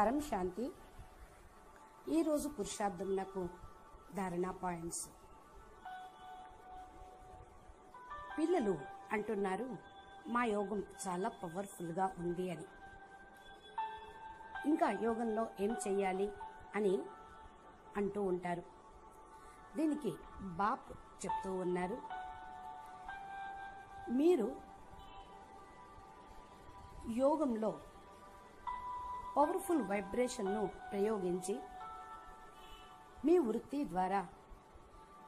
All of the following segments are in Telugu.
పరం శాంతి. ఈరోజు నాకు ధారణా పాయింట్స్. పిల్లలు అంటున్నారు మా యోగం చాలా పవర్ఫుల్గా ఉంది అని. ఇంకా యోగంలో ఏం చెయ్యాలి అని అంటూ ఉంటారు. దీనికి బాప్ చెప్తూ ఉన్నారు. మీరు యోగంలో పవర్ఫుల్ వైబ్రేషన్ను ప్రయోగించి మీ వృత్తి ద్వారా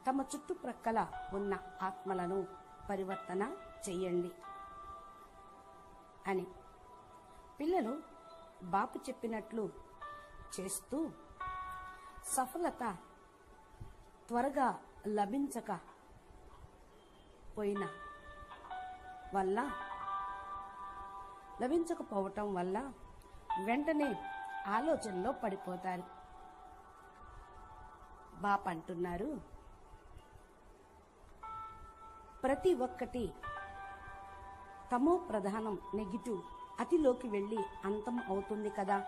తమ చుట్టుప్రక్కల ఉన్న ఆత్మలను పరివర్తన చెయ్యండి అని పిల్లలు బాపు చెప్పినట్లు చేస్తూ సఫలత త్వరగా లభించక పోయిన వల్ల లభించకపోవటం వల్ల వెంటనే ఆలోచనలో పడిపోతారు. బాప్ అంటున్నారు ప్రతి ఒక్కటి తమో ప్రధానం నెగిటివ్. అతిలోకి వెళ్ళి అంతం అవుతుంది కదా.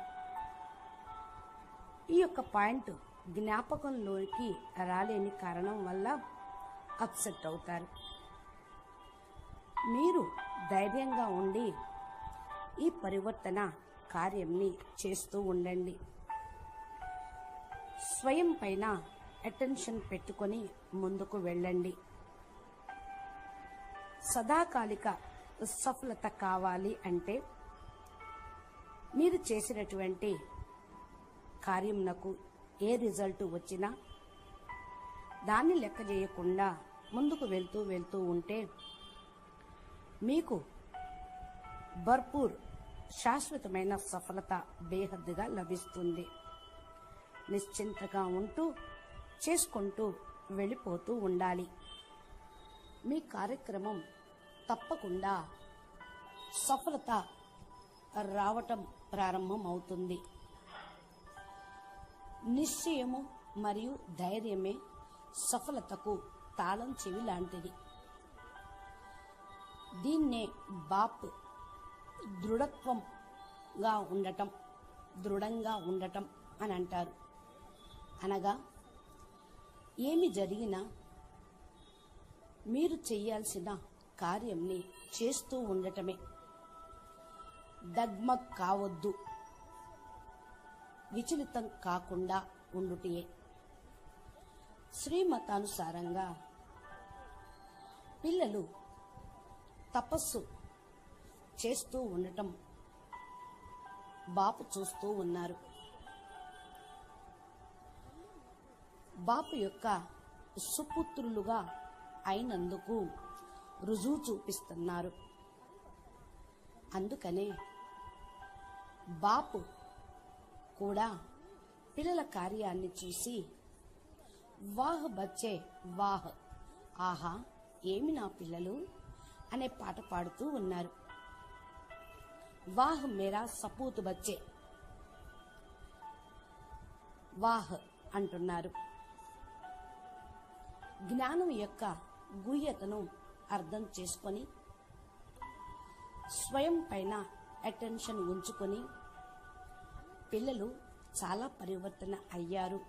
ఈ యొక్క పాయింట్ జ్ఞాపకంలోకి రాలేని కారణం వల్ల అప్సెట్ అవుతారు. మీరు ధైర్యంగా ఉండి ఈ పరివర్తన కార్యంని చేస్తూ ఉండండి. స్వయం పైన అటెన్షన్ పెట్టుకొని ముందుకు వెళ్ళండి. సదాకాలిక సఫలత కావాలి అంటే మీరు చేసినటువంటి కార్యంనకు ఏ రిజల్ట్ వచ్చినా దాన్ని లెక్క చేయకుండా ముందుకు వెళ్తూ వెళ్తూ ఉంటే మీకు భర్పూర్ శాశ్వతమైన సఫలత బేహద్దుగా లభిస్తుంది. నిశ్చింతగా ఉంటూ చేసుకుంటూ వెళ్ళిపోతూ ఉండాలి. మీ కార్యక్రమం తప్పకుండా సఫలత రావటం ప్రారంభం అవుతుంది నిశ్చయము మరియు ధైర్యమే సఫలతకు తాళం చెవి లాంటిది. దీన్నే బాప్ దృఢత్వంగా ఉండటం దృఢంగా ఉండటం అని అంటారు అనగా ఏమి జరిగినా మీరు చేయాల్సిన కార్యంని చేస్తూ ఉండటమే. దగ్మగ్ కావద్దు విచలితం కాకుండా ఉండుటే శ్రీమతానుసారంగా పిల్లలు తపస్సు చేస్తూ ఉండటం. బాపు చూస్తూ ఉన్నారు. బాపు యొక్క సుపుత్రులుగా అయినందుకు రుజువు చూపిస్తున్నారు. అందుకనే బాపు కూడా పిల్లల కార్యాన్ని చూసి వాహ్ బచ్చే వాహ్ ఆహా ఏమి నా పిల్లలు? అనే పాట పాడుతూ ఉన్నారు. వాహ్ మేరా సపూత్ బచ్చే వాహ్ అంటున్నారు జ్ఞానం యొక్క గుహ్యతను అర్థం చేసుకొని స్వయం పైన అటెన్షన్ ఉంచుకొని పిల్లలు చాలా పరివర్తన అయ్యారు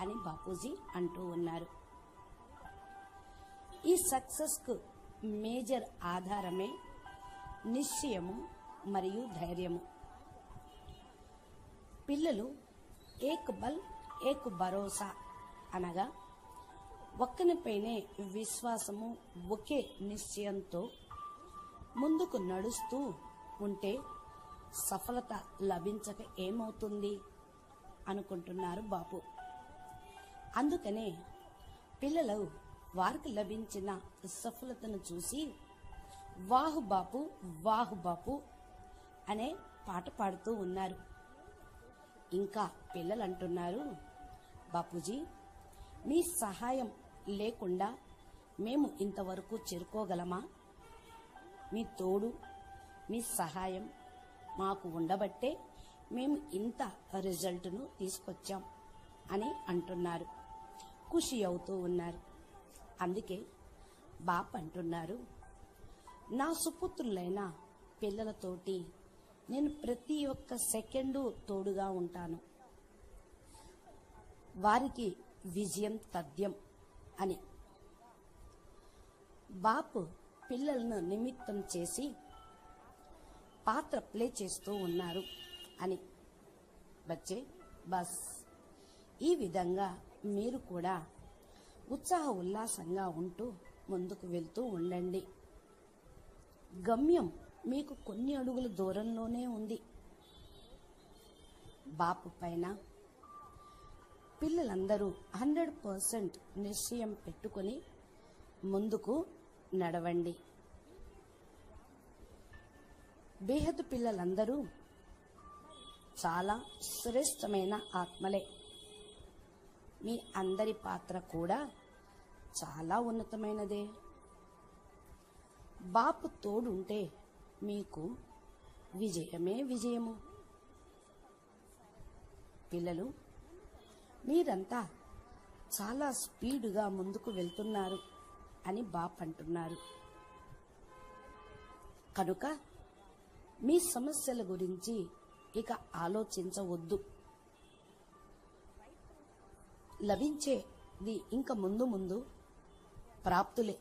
అని బాపూజీ అంటూ ఉన్నారు ఈ సక్సెస్కు మేజర్ ఆధారమే నిశ్చయము మరియు ధైర్యము. పిల్లలు ఏక్ బల్ ఏక్ భరోసా అనగా ఒక్కనిపైనే విశ్వాసము ఒకే నిశ్చయంతో ముందుకు నడుస్తూ ఉంటే సఫలత లభించక ఏమవుతుంది? అనుకుంటున్నారు బాపు. అందుకనే పిల్లలు వారికి లభించిన సఫలతను చూసి వాహు బాపు వాహు బాపు అనే పాట పాడుతూ ఉన్నారు. ఇంకా పిల్లలు అంటున్నారు బాపూజీ మీ సహాయం లేకుండా మేము ఇంతవరకు చేరుకోగలమా? మీ తోడు మీ సహాయం మాకు ఉండబట్టే మేము ఇంత రిజల్ట్ను తీసుకొచ్చాం అని అంటున్నారు. ఖుషి అవుతూ ఉన్నారు. అందుకే బాప్ అంటున్నారు నా సుపుత్రులైన పిల్లలతోటి నేను ప్రతి ఒక్క సెకండు తోడుగా ఉంటాను. వారికి విజయం తథ్యం అని. బాపు పిల్లలను నిమిత్తం చేసి పాత్ర ప్లే చేస్తూ ఉన్నారు అని. బచ్చే బస్. ఈ విధంగా మీరు కూడా ఉత్సాహ ఉల్లాసంగా ఉంటూ ముందుకు వెళ్తూ ఉండండి. గమ్యం మీకు కొన్ని అడుగుల దూరంలోనే ఉంది. బాపు పైన పిల్లలందరూ హండ్రెడ్ పర్సెంట్ నిశ్చయం పెట్టుకొని ముందుకు నడవండి. బేహద్ పిల్లలందరూ చాలా శ్రేష్టమైన ఆత్మలే. మీ అందరి పాత్ర కూడా చాలా ఉన్నతమైనదే. బాపు తోడుంటే మీకు విజయమే విజయము. పిల్లలు మీరంతా చాలా స్పీడుగా ముందుకు వెళ్తున్నారు అని బాప్ అంటున్నారు. కనుక మీ సమస్యల గురించి ఇక ఆలోచించవద్దు. లభించేది ఇంక ముందు ముందు ప్రాప్తులే.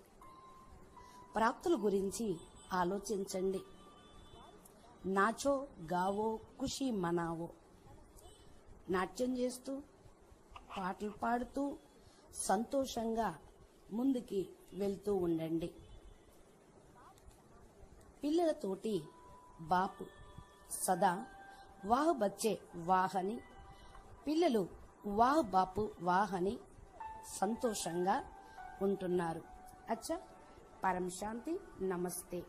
ప్రాప్తుల గురించి ఆలోచించండి. నాచో గావో ఖుషి మనావో. నాట్యం చేస్తూ పాటలు పాడుతూ సంతోషంగా ముందుకి వెళ్తూ ఉండండి. పిల్లలతోటి బాపు సదా వాహ్ బచ్చే వాహని పిల్లలు వాహ్ బాపు వాహని సంతోషంగా ఉంటున్నారు. అచ్చా పరం శాంతి నమస్తే.